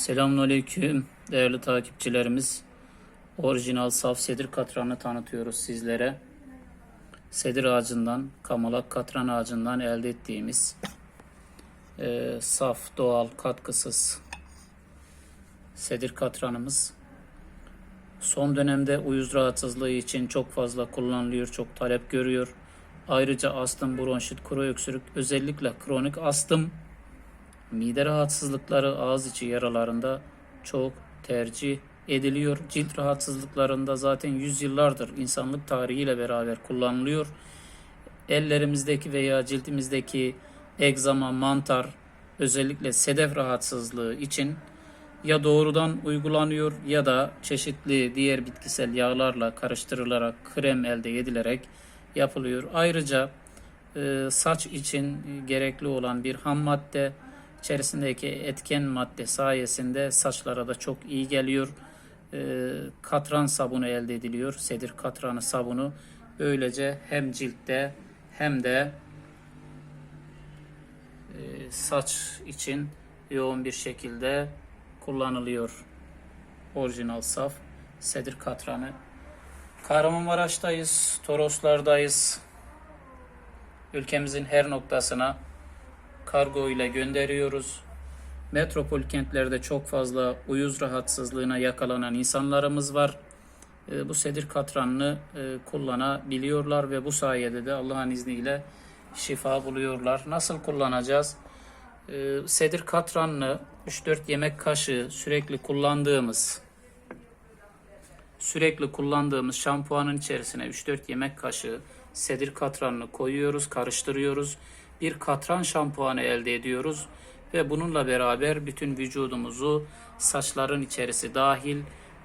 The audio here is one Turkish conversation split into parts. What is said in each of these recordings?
Selamünaleyküm değerli takipçilerimiz. Orijinal saf sedir katranı tanıtıyoruz sizlere. Sedir ağacından, kamalak katran ağacından elde ettiğimiz e, saf, doğal, katkısız sedir katranımız. Son dönemde uyuz rahatsızlığı için çok fazla kullanılıyor, çok talep görüyor. Ayrıca astım, bronşit, kuru öksürük, özellikle kronik astım Mide rahatsızlıkları ağız içi yaralarında çok tercih ediliyor. Cilt rahatsızlıklarında zaten yüzyıllardır insanlık tarihiyle beraber kullanılıyor. Ellerimizdeki veya cildimizdeki egzama, mantar, özellikle sedef rahatsızlığı için ya doğrudan uygulanıyor ya da çeşitli diğer bitkisel yağlarla karıştırılarak krem elde edilerek yapılıyor. Ayrıca e, saç için gerekli olan bir ham madde içerisindeki etken madde sayesinde saçlara da çok iyi geliyor. E, katran sabunu elde ediliyor. Sedir katranı sabunu. Böylece hem ciltte hem de e, saç için yoğun bir şekilde kullanılıyor. Orijinal saf sedir katranı. Kahramanmaraş'tayız, Toroslar'dayız. Ülkemizin her noktasına kargo ile gönderiyoruz. Metropol kentlerde çok fazla uyuz rahatsızlığına yakalanan insanlarımız var. E, Bu sedir katranını e, kullanabiliyorlar ve bu sayede de Allah'ın izniyle şifa buluyorlar. Nasıl kullanacağız? E, Sedir katranını 3-4 yemek kaşığı sürekli kullandığımız sürekli kullandığımız şampuanın içerisine 3-4 yemek kaşığı sedir katranını koyuyoruz, karıştırıyoruz. Bir katran şampuanı elde ediyoruz ve bununla beraber bütün vücudumuzu saçların içerisi dahil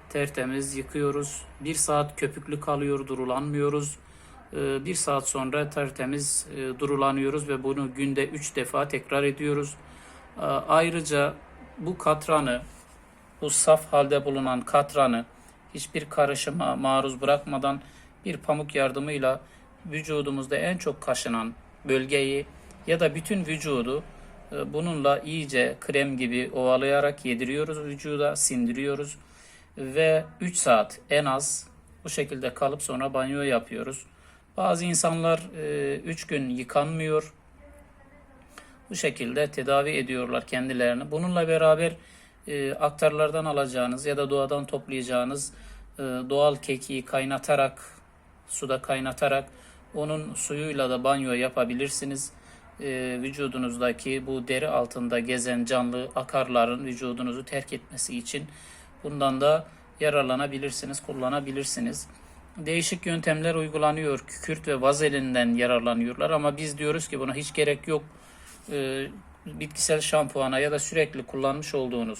tertemiz yıkıyoruz. Bir saat köpüklü kalıyor, durulanmıyoruz. Ee, Bir saat sonra tertemiz e, durulanıyoruz ve bunu günde 3 defa tekrar ediyoruz. Ee, Ayrıca bu katranı, bu saf halde bulunan katranı hiçbir karışıma maruz bırakmadan bir pamuk yardımıyla vücudumuzda en çok kaşınan bölgeyi ya da bütün vücudu e, bununla iyice krem gibi ovalayarak yediriyoruz vücuda, sindiriyoruz ve 3 saat en az bu şekilde kalıp sonra banyo yapıyoruz. Bazı insanlar 3 gün yıkanmıyor. Bu şekilde tedavi ediyorlar kendilerini. Bununla beraber e, aktarlardan alacağınız ya da doğadan toplayacağınız e, doğal kekiği kaynatarak, suda kaynatarak onun suyuyla da banyo yapabilirsiniz. E, vücudunuzdaki bu deri altında gezen canlı akarların vücudunuzu terk etmesi için bundan da yararlanabilirsiniz, kullanabilirsiniz. Değişik yöntemler uygulanıyor. Kükürt ve vazelinden yararlanıyorlar ama biz diyoruz ki buna hiç gerek yok. E, bitkisel şampuana ya da sürekli kullanmış olduğunuz